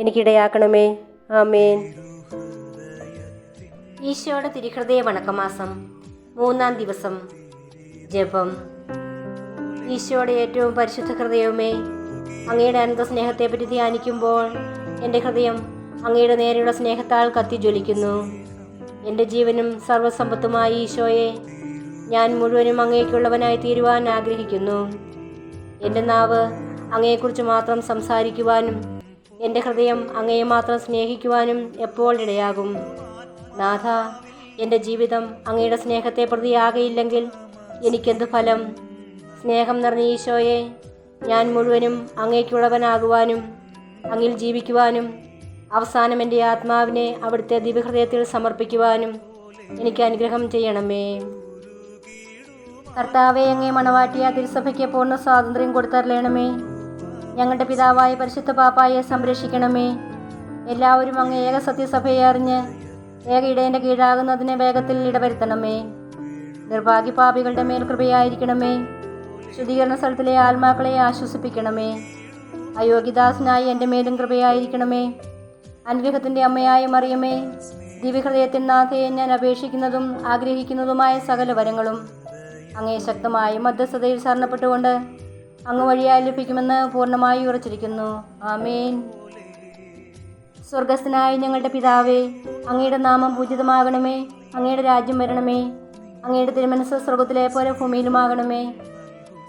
എനിക്കിടയാക്കണമേ. ആമേൻ. ഈശോയുടെ തിരുഹൃദയ വണക്കമാസം മൂന്നാം ദിവസം ജപം. ഈശോയുടെ ഏറ്റവും പരിശുദ്ധ ഹൃദയവുമേ അങ്ങയുടെ അനന്ത സ്നേഹത്തെപ്പറ്റി ധ്യാനിക്കുമ്പോൾ എന്റെ ഹൃദയം അങ്ങയുടെ നേരെയുള്ള സ്നേഹത്താൽ കത്തിജ്വലിക്കുന്നു. എന്റെ ജീവനും സർവസമ്പത്തുമായ ഈശോയെ ഞാൻ മുഴുവനും അങ്ങേക്കുള്ളവനായി തീരുവാൻ ആഗ്രഹിക്കുന്നു. എന്റെ നാവ് അങ്ങയെക്കുറിച്ച് മാത്രം സംസാരിക്കുവാനും എന്റെ ഹൃദയം അങ്ങയെ മാത്രം സ്നേഹിക്കുവാനും എപ്പോൾ ഇടയാകും? നാഥ എന്റെ ജീവിതം അങ്ങയുടെ സ്നേഹത്തെ പ്രതിയാകയില്ലെങ്കിൽ എനിക്കെന്ത് ഫലം? സ്നേഹം നിറഞ്ഞ ഈശോയെ ഞാൻ മുഴുവനും അങ്ങേക്കുള്ളവനാകുവാനും അങ്ങിൽ ജീവിക്കുവാനും അവസാനം എന്റെ ആത്മാവിനെ അവിടുത്തെ ദിവഹൃദയത്തിൽ സമർപ്പിക്കുവാനും എനിക്ക് അനുഗ്രഹം ചെയ്യണമേ. കർത്താവെ അങ്ങേ മണവാട്ടിയ തിരുസഭയ്ക്ക് പൂർണ സ്വാതന്ത്ര്യം കൊടുത്തരളയണമേ ഞങ്ങളുടെ പിതാവായ പരിശുദ്ധ പാപ്പായെ സംരക്ഷിക്കണമേ. എല്ലാവരും അങ്ങ് ഏക സത്യസഭയെ അറിഞ്ഞ് ഏക ഇടയന്റെ കീഴാകുന്നതിന് വേഗത്തിൽ ഇടവരുത്തണമേ. നിർഭാഗ്യപാപികളുടെ മേൽ കൃപയായിരിക്കണമേ. ശുദ്ധീകരണ സ്ഥലത്തിലെ ആത്മാക്കളെ ആശ്വസിപ്പിക്കണമേ. അയോഗ്യദാസനായി എന്റെ മേലും കൃപയായിരിക്കണമേ. അനുഗ്രഹത്തിന്റെ അമ്മയായ മറിയമേ ദിവ്യഹൃദയത്തിൻ നാഥയെ ഞാൻ അപേക്ഷിക്കുന്നതും ആഗ്രഹിക്കുന്നതുമായ സകല വരങ്ങളും അങ്ങേ ശക്തമായ മധ്യസ്ഥതയിൽ ശരണപ്പെട്ടുകൊണ്ട് അങ്ങ് വഴിയായി ലഭിക്കുമെന്ന് പൂർണമായി ഉറച്ചിരിക്കുന്നു. ആമേൻ. സ്വർഗസ്ഥനായ ഞങ്ങളുടെ പിതാവേ അങ്ങയുടെ നാമം പൂജിതമാകണമേ. അങ്ങയുടെ രാജ്യം വരണമേ. അങ്ങയുടെ തിരുമനസ് സ്വർഗത്തിലെ പോലെ ഭൂമിയിലുമാകണമേ.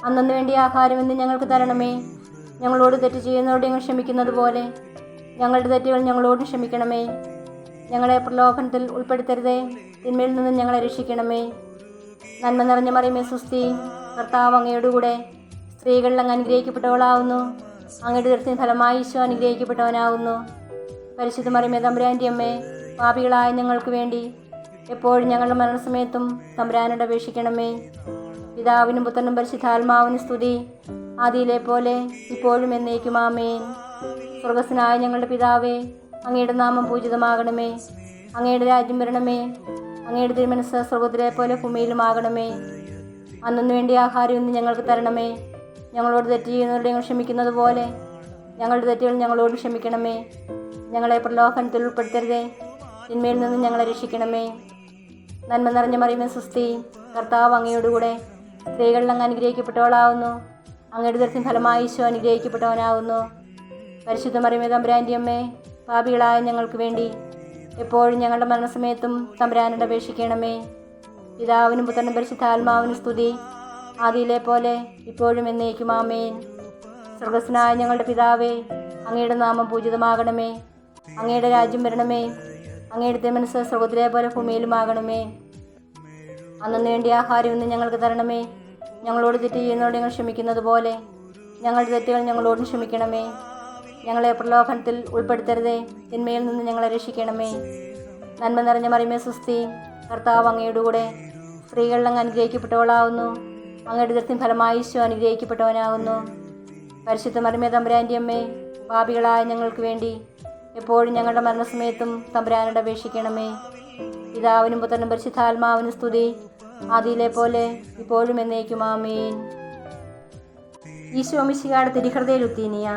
അന്നു വേണ്ടി ആഹാരം ഇന്ന് ഞങ്ങൾക്ക് തരണമേ. ഞങ്ങളോട് തെറ്റ് ചെയ്യുന്നവരോട് ഞങ്ങൾ ക്ഷമിക്കുന്നത് പോലെ ഞങ്ങളുടെ തെറ്റുകൾ ഞങ്ങളോട് ക്ഷമിക്കണമേ. ഞങ്ങളെ പ്രലോഭനത്തിൽ ഉൾപ്പെടുത്തരുതേ. തിന്മയിൽ നിന്നും ഞങ്ങളെ രക്ഷിക്കണമേ. നന്മ നിറഞ്ഞ മറിയമേ സുസ്തി കർത്താവ് അങ്ങയോടുകൂടെ സ്ത്രീകളിൽ അങ്ങ് അനുഗ്രഹിക്കപ്പെട്ടവളാവുന്നു. അങ്ങയുടെ ദൃത്തിന് ഫലമായി ഈശോ അനുഗ്രഹിക്കപ്പെട്ടവനാവുന്നു. പരിശുദ്ധ മറിയമേ തമ്പുരാന്റെ അമ്മേ പാപികളായ ഞങ്ങൾക്ക് വേണ്ടി എപ്പോഴും ഞങ്ങളുടെ മരണസമയത്തും തമ്പുരാനോട് അപേക്ഷിക്കണമേ. പിതാവിനും പുത്രനും പരിശുദ്ധാത്മാവിനും സ്തുതി. ആദിയിലെ പോലെ ഇപ്പോഴും എന്നേക്കും ആമേൻ. സ്വർഗസ്സനായ ഞങ്ങളുടെ പിതാവേ അങ്ങയുടെ നാമം പൂജിതമാകണമേ. അങ്ങയുടെ രാജ്യം വരണമേ. അങ്ങയുടെ തിരുമനസ് സ്വർഗത്തിലെ പോലെ ഭൂമിയിലുമാകണമേ. അന്നു വേണ്ടി ആഹാരം ഇന്ന് ഞങ്ങൾക്ക് തരണമേ. ഞങ്ങളോട് തെറ്റ് ചെയ്യുന്നവരുടെ ഞങ്ങൾ ക്ഷമിക്കുന്നത് പോലെ. ഞങ്ങളുടെ തെറ്റുകൾ ഞങ്ങളോട് ക്ഷമിക്കണമേ. ഞങ്ങളെ പ്രലോഭനത്തിൽ ഉൾപ്പെടുത്തരുതേ. തിന്മയിൽ നിന്ന് ഞങ്ങളെ രക്ഷിക്കണമേ. നന്മ നിറഞ്ഞ മറിയുന്ന സുസ്ഥി. കർത്താവ് അങ്ങയോടുകൂടെ സ്ത്രീകളിൽ അങ്ങ് അനുഗ്രഹിക്കപ്പെട്ടവളാവുന്നു. അങ്ങയുടെ ദർശനം ഫലമായി ഈശോ അനുഗ്രഹിക്കപ്പെട്ടവനാവുന്നു. പരിശുദ്ധ മറിയമേ തമ്പുരാന്റെ അമ്മേ പാപികളായ ഞങ്ങൾക്ക് വേണ്ടി എപ്പോഴും ഞങ്ങളുടെ മരണസമയത്തും തമ്പുരാനോട് അപേക്ഷിക്കണമേ. പിതാവിനും പുത്രനും പരിശുദ്ധാത്മാവിനും സ്തുതി. ആദിയിലെ പോലെ ഇപ്പോഴും എന്നേക്കും ആമേൻ. സ്വർഗസ്നായ ഞങ്ങളുടെ പിതാവേ അങ്ങയുടെ നാമം പൂജിതമാകണമേ. അങ്ങയുടെ രാജ്യം വരണമേ. അങ്ങയുടെ തിരുമനസ് സ്വർഗത്തിലെ പോലെ ഭൂമിയിലുമാകണമേ അന്നു വേണ്ടി ആഹാരം ഇന്ന് ഞങ്ങൾക്ക് തരണമേ. ഞങ്ങളോട് തെറ്റ് ചെയ്യുന്നവരോട് ഞങ്ങൾ ക്ഷമിക്കുന്നത് പോലെ ഞങ്ങളുടെ തെറ്റുകൾ ഞങ്ങളോടും ക്ഷമിക്കണമേ. ഞങ്ങളെ പ്രലോഭനത്തിൽ ഉൾപ്പെടുത്തരുതേ. തിന്മയിൽ നിന്ന് ഞങ്ങളെ രക്ഷിക്കണമേ. നന്മ നിറഞ്ഞ മറിമേ സുസ്തി കർത്താവ് അങ്ങയുടെ കൂടെ സ്ത്രീകളിലങ്ങ് അനുഗ്രഹിക്കപ്പെട്ടവളാവുന്നു. അങ്ങയുടെ ദൃത്യം ഫലമായി ഈശോ അനുഗ്രഹിക്കപ്പെട്ടവനാകുന്നു. പരിശുദ്ധ മറിമേ തമ്പുരാന്റെ അമ്മേ പാപികളായ ഞങ്ങൾക്ക് വേണ്ടി എപ്പോഴും ഞങ്ങളുടെ മരണസമയത്തും തമ്പുരാനോട് അപേക്ഷിക്കണമേ. പിതാവിനും പുത്രനും പരിശുദ്ധാത്മാവിനും സ്തുതി. ആദിയിലെ പോലെ ഇപ്പോഴും എന്നേക്കും ആമേൻ. ഈശോ മിശികാട് തിരിഹൃദയ ലുത്തീനിയ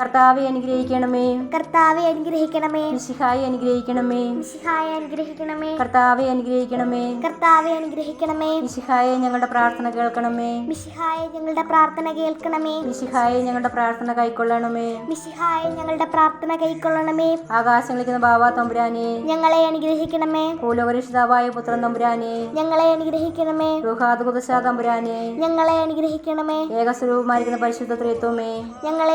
കർത്താവെ അനുഗ്രഹിക്കണമേ. കർത്താവെ അനുഗ്രഹിക്കണമേ. മിശിഹായി അനുഗ്രഹിക്കണമേ. മിശിഹായെ അനുഗ്രഹിക്കണമേ. കർത്താവെ അനുഗ്രഹിക്കണമേ. കർത്താവെ അനുഗ്രഹിക്കണമേ. മിശിഹായെ ഞങ്ങളുടെ പ്രാർത്ഥന കേൾക്കണമേ. മിശിഹായെ ഞങ്ങളുടെ പ്രാർത്ഥന കേൾക്കണമേ. മിശിഹായെ ഞങ്ങളുടെ പ്രാർത്ഥന കൈക്കൊള്ളണമേ. മിശിഹായെ ഞങ്ങളുടെ പ്രാർത്ഥന കൈക്കൊള്ളണമേ. ആകാശങ്ങളിക്കുന്ന ബാബാ തമ്പുരാനെ. ഞങ്ങളെ അനുഗ്രഹിക്കണമേ. ഭൂലോകരക്ഷിതാവായ പുത്രൻ തമ്പുരാനെ. ഞങ്ങളെ അനുഗ്രഹിക്കണമേ. റുഹാദ് കുദശ തമ്പുരാനെ. ഞങ്ങളെ അനുഗ്രഹിക്കണമേ. ഏകസ്വരൂപമായിരിക്കുന്ന പരിശുദ്ധ ത്രിത്വമേ. ഞങ്ങളെ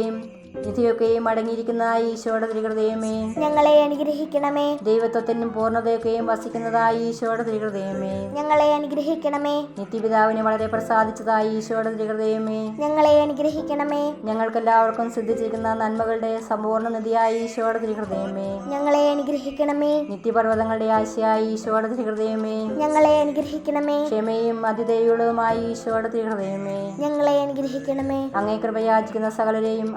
Всім നിധിയൊക്കെയും അടങ്ങിയിരിക്കുന്നതായി ഈശോയുടെ തിരുഹൃദയമേ. ഞങ്ങളെ അനുഗ്രഹിക്കണമേ. ദൈവത്വത്തിനും പൂർണതയൊക്കെയും വസിക്കുന്നതായി ഈശോയുടെ തിരുഹൃദയമേ. ഞങ്ങളെ അനുഗ്രഹിക്കണമേ. നിത്യപിതാവിനെ വളരെ പ്രസാദിച്ചതായി ഈശോയുടെ തിരുഹൃദയമേ. ഞങ്ങളെ അനുഗ്രഹിക്കണമേ. ഞങ്ങൾക്കെല്ലാവർക്കും സിദ്ധിച്ചിരിക്കുന്ന നന്മകളുടെ സമ്പൂർണ നിധിയായി ഈശോയുടെ തിരുഹൃദയമേ. ഞങ്ങളെ അനുഗ്രഹിക്കണമേ. നിത്യപർവതങ്ങളുടെ ആശയായി ഈശോയുടെ തിരുഹൃദയമേ. ഞങ്ങളെ അനുഗ്രഹിക്കണമേ. ക്ഷമയും അതിദയുള്ള ഈശോയുടെ തിരുഹൃദയമേ. ഞങ്ങളെ അനുഗ്രഹിക്കണമേ. അങ്ങേ കൃപയാചിക്കുന്ന സകലരെയും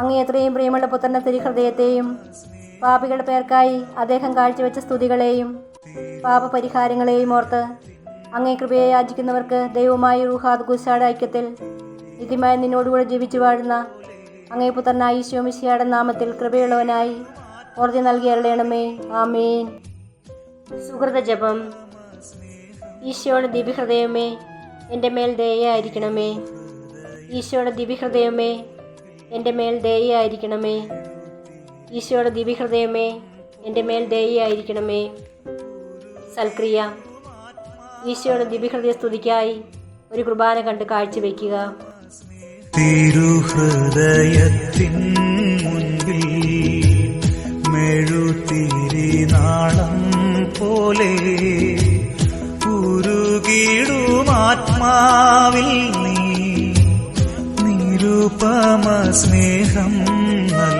അങ്ങേ എത്രയും പ്രിയമുള്ള പുത്രന്റെ തിരുഹൃദയത്തെയും പാപികളുടെ പേർക്കായി അദ്ദേഹം കാഴ്ചവെച്ച സ്തുതികളെയും പാപപരിഹാരങ്ങളെയും ഓർത്ത് അങ്ങേ കൃപയെ യാചിക്കുന്നവർക്ക് ദൈവമായി റുഹാദ് ഗുസാഡ് ഐക്യത്തിൽ നിത്യമായി നിന്നോടുകൂടെ ജീവിച്ചു വാഴുന്ന അങ്ങേ പുത്രനായി ഈശോമിശിയുടെ നാമത്തിൽ കൃപയുള്ളവനായി ഓർജി നൽകി അരുളയണമേ ആമേൻ. സുഹൃത ജപം. ഈശോയുടെ ദിവ്യഹൃദയമേ എന്റെ മേൽ ദയായിരിക്കണമേ ഈശോയുടെ ദിവ്യഹൃദയമേ എന്റെ മേൽ ദയയായിരിക്കണമേ. ഈശോയുടെ ദിവ്യഹൃദയമേ എന്റെ മേൽ ദയയായിരിക്കണമേ. സൽക്രിയ ഈശോയുടെ ദിവ്യഹൃദയ സ്തുതിക്കായി ഒരു കുർബാന കണ്ട് കാഴ്ചവെക്കുക. തിരുഹൃദയത്തിൻ മുൻപിൽ മെഴുതിരിനാളം പോലെ ഉരുകിടുമാത്മാവിൽ നീ നിരുപമ സ്നേഹം നൽകി